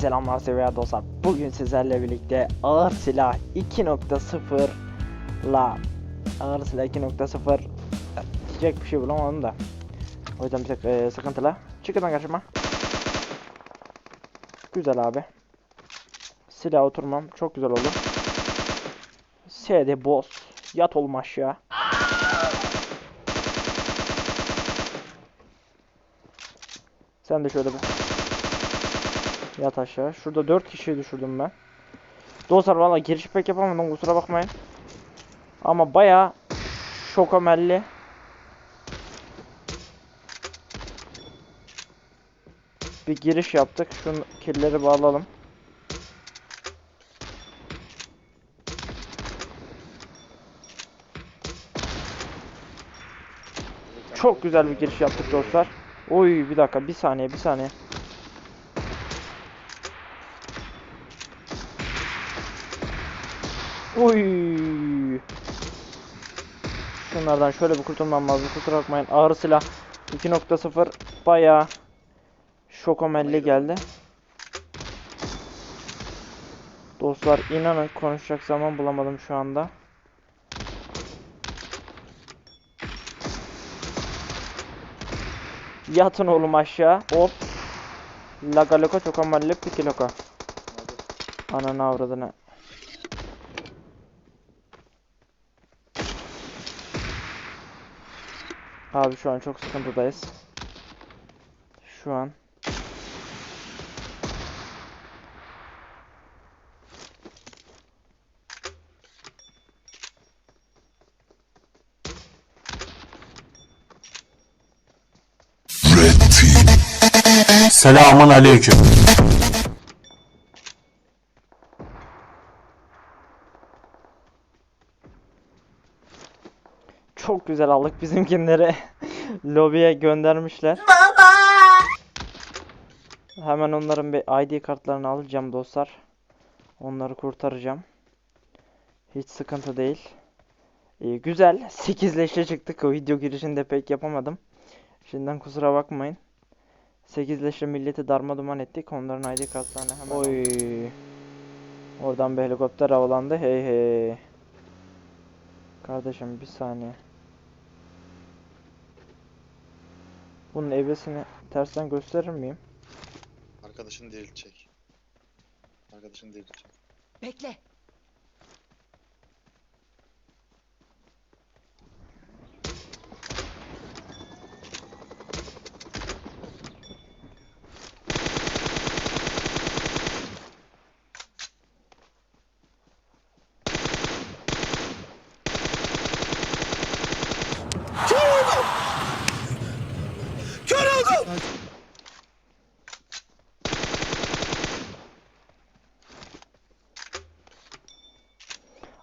Herkese selamlar sevgili dostlar. Bugün sizlerle birlikte ağır silah 2.0 la ağır silah 2.0 diyecek bir şey bulamadım da. O yüzden bir tek e, sıkıntılı. Çıkın karşıma. Güzel abi. Silah oturmam çok güzel oldu. SD boss. Yat oğlum aşağı. Sen de şöyle bir Yat aşağı. Şurada 4 kişiyi düşürdüm ben. Dostlar valla giriş pek yapamadım kusura bakmayın. Ama baya şokomelli. Bir giriş yaptık. Şu killeri bağlayalım. Çok güzel bir giriş yaptık dostlar. Oy bir dakika bir saniye bir saniye. Uy. Şunlardan şöyle bir kurtulmam lazım. Kusura bakmayın. Ağır silah 2.0 bayağı şokomelli geldi. Dostlar inanın konuşacak zaman bulamadım şu anda. Yatın oğlum aşağı. Hop. Laga loka çokomelli piki loka. Ananı avradını. Abi şu an çok sıkıntıdayız. Şu an. Selamun aleyküm. Çok güzel aldık bizimkinleri. Lobiye göndermişler. Hemen onların bir ID kartlarını alacağım dostlar. Onları kurtaracağım. Hiç sıkıntı değil. Ee, güzel. 8 leşe çıktık. O video girişinde pek yapamadım. Şimdiden kusura bakmayın. 8 leşle milleti darmaduman ettik. Onların ID kartlarını hemen Oy. Oradan bir helikopter havalandı. Hey hey. Kardeşim bir saniye. Bunun evresini tersten gösterir miyim? Arkadaşını diriltecek. Arkadaşını diriltecek. Bekle.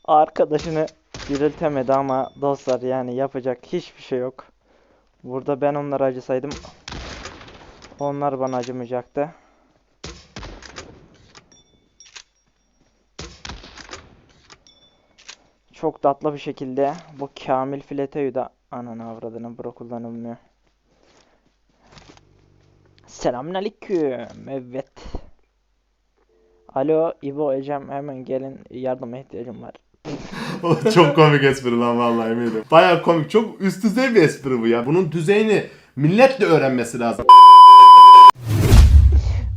Arkadaşını diriltemedi ama dostlar yani yapacak hiçbir şey yok. Burada ben onlara acısaydım onlar bana acımayacaktı. Çok tatlı bir şekilde bu Kamil Filete'yi de ananı avradını bura kullanılmıyor. Selamünaleyküm. Evet. Alo İbo Ecem hemen gelin yardıma ihtiyacım var. Çok komik espri lan vallahi eminim. Baya komik. Çok üst düzey bir espri bu ya. Bunun düzeyini millet de öğrenmesi lazım.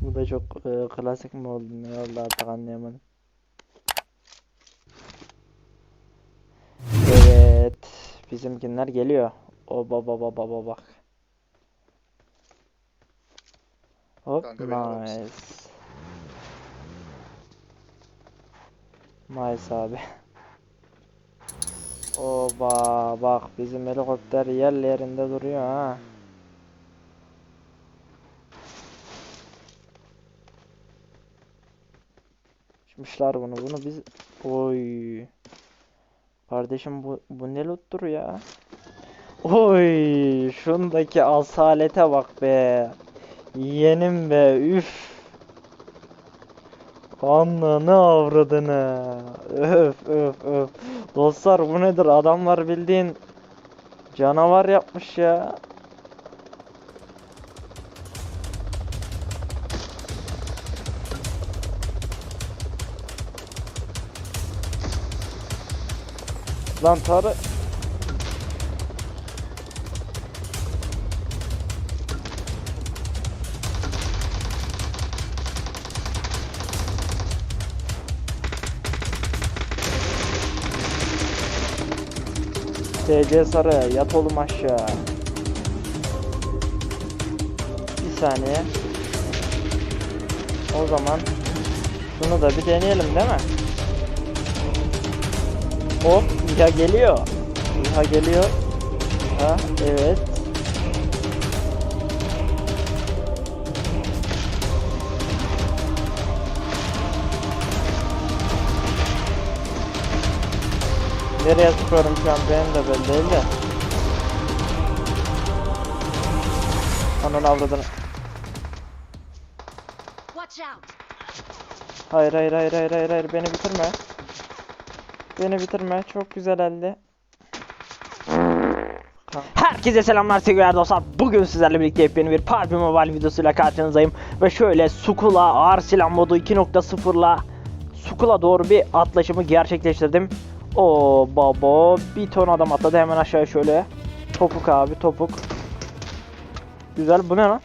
Bu da çok e, klasik mi oldu ne oldu artık anlayamadım. Evet. Bizimkinler geliyor. O baba baba baba bak. Hop Kanka beni nice. Nice abi. Oba bak bizim helikopter yerlerinde duruyor ha. Açmışlar bunu. Bunu biz oy. Kardeşim bu bu ne loottur ya? Oy, şundaki asalete bak be. Yenim be. Üf. Ananı avradını. Öf öf öf. Dostlar bu nedir? Adamlar bildiğin canavar yapmış ya. Lan tarı TC Sarı yat oğlum aşağı. Bir saniye. O zaman şunu da bir deneyelim değil mi? Hop İHA geliyor. İHA geliyor. İHA evet. Nereye sıkıyorum şu an benim de belli değil de. Ananı avradını. Hayır hayır hayır hayır hayır hayır beni bitirme. Beni bitirme. Çok güzel elde. Herkese selamlar sevgili dostlar. Bugün sizlerle birlikte yepyeni bir PUBG Mobile videosuyla karşınızdayım. Ve şöyle Sukula ağır silah modu 2.0'la Sukula doğru bir atlaşımı gerçekleştirdim. O baba bir ton adam atladı hemen aşağıya şöyle. Topuk abi topuk. Güzel bu ne lan?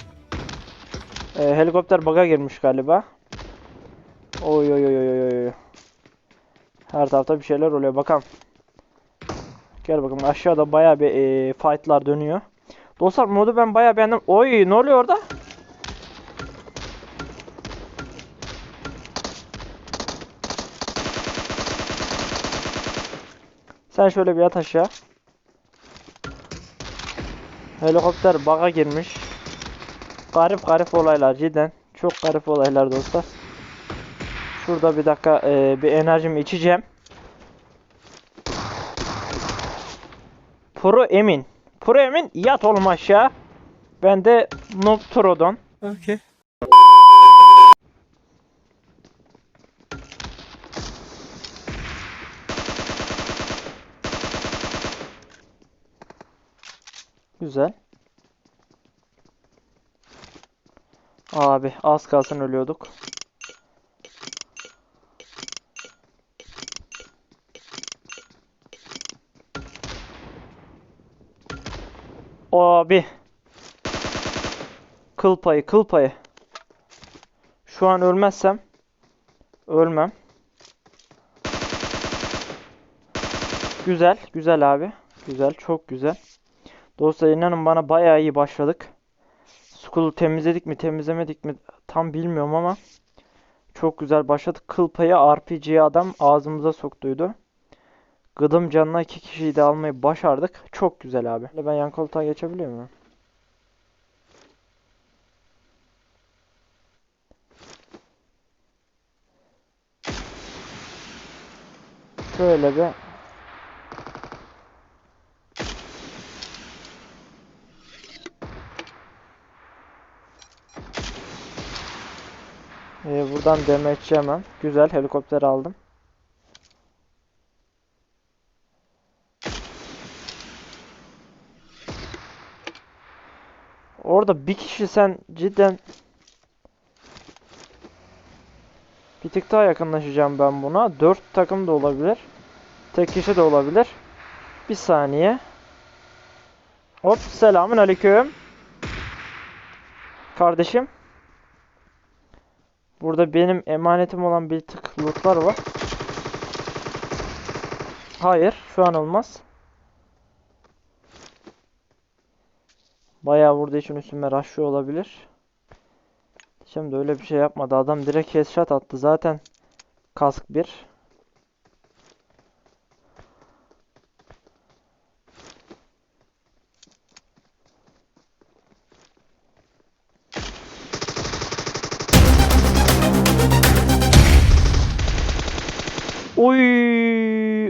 Ee, helikopter bug'a girmiş galiba. Oy oy oy oy oy oy. Her tarafta bir şeyler oluyor bakalım. Gel bakalım aşağıda baya bir e, fightlar dönüyor. Dostlar modu ben baya beğendim. Oy ne oluyor orada? Sen şöyle bir yat aşağı. Helikopter baga girmiş. Garip garip olaylar cidden. Çok garip olaylar dostlar. Şurada bir dakika e, bir enerjimi içeceğim. Pro Emin. Pro Emin yat oğlum aşağı. Ben de Noob Trodon. Okay. Güzel. Abi az kalsın ölüyorduk. Abi. Kıl payı, kıl payı. Şu an ölmezsem ölmem. Güzel, güzel abi. Güzel, çok güzel. Dostlar inanın bana bayağı iyi başladık. School'u temizledik mi temizlemedik mi tam bilmiyorum ama çok güzel başladık. Kıl payı RPG'ye adam ağzımıza soktuydu. Gıdım canına iki kişiyi de almayı başardık. Çok güzel abi. Ben yan koltuğa geçebiliyor muyum? Şöyle bir Ee, buradan damage yemem. Güzel helikopter aldım. Orada bir kişi sen cidden bir tık daha yakınlaşacağım ben buna. Dört takım da olabilir. Tek kişi de olabilir. Bir saniye. Hop selamün aleyküm. Kardeşim. Burada benim emanetim olan bir tık lootlar var. Hayır, şu an olmaz. Bayağı burada için üstüme rushlıyor olabilir. Şimdi öyle bir şey yapmadı. Adam direkt headshot attı. Zaten kask bir.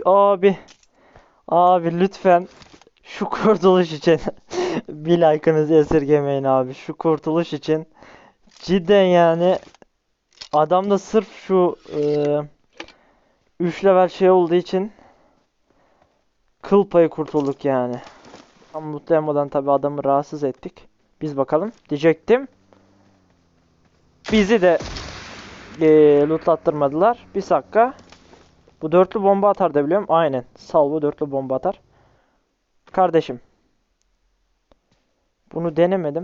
Abi. Abi lütfen şu kurtuluş için bir like'ınızı esirgemeyin abi. Şu kurtuluş için cidden yani adamda sırf şu 3 level şey olduğu için kıl payı kurtulduk yani. Tam mutlu tabi adamı rahatsız ettik. Biz bakalım diyecektim. Bizi de e, lootlattırmadılar. Bir dakika. Bu dörtlü bomba atar da biliyorum. Aynen. Salvo dörtlü bomba atar. Kardeşim. Bunu denemedim.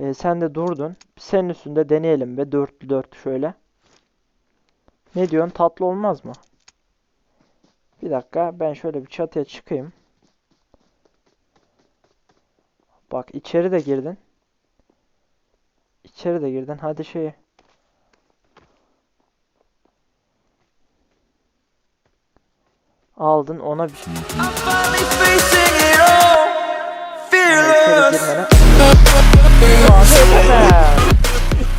Ee, sen de durdun. Senin üstünde deneyelim be. Dörtlü dört şöyle. Ne diyorsun? Tatlı olmaz mı? Bir dakika. Ben şöyle bir çatıya çıkayım. Bak içeri de girdin. İçeri de girdin. Hadi şey. Aldın ona bir şey. finally facing it all. İçeri Fearless. girmene.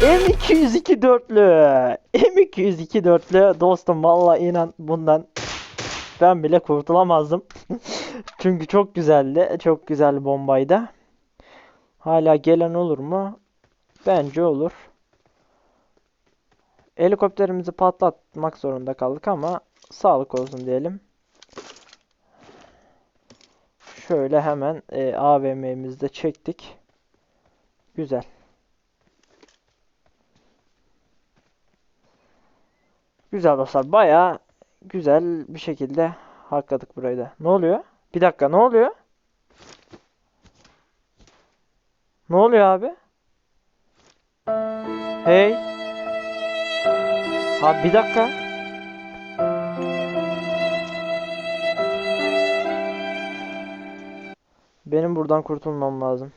M202 dörtlü. M202 dörtlü. Dostum valla inan bundan ben bile kurtulamazdım. Çünkü çok güzeldi. Çok güzel bombaydı. Hala gelen olur mu? Bence olur. Helikopterimizi patlatmak zorunda kaldık ama sağlık olsun diyelim. Şöyle hemen e, AVM'mizi de çektik. Güzel. Güzel dostlar. Baya güzel bir şekilde hakladık burayı da. Ne oluyor? Bir dakika ne oluyor? Ne oluyor abi? Hey. Ha bir dakika. Benim buradan kurtulmam lazım.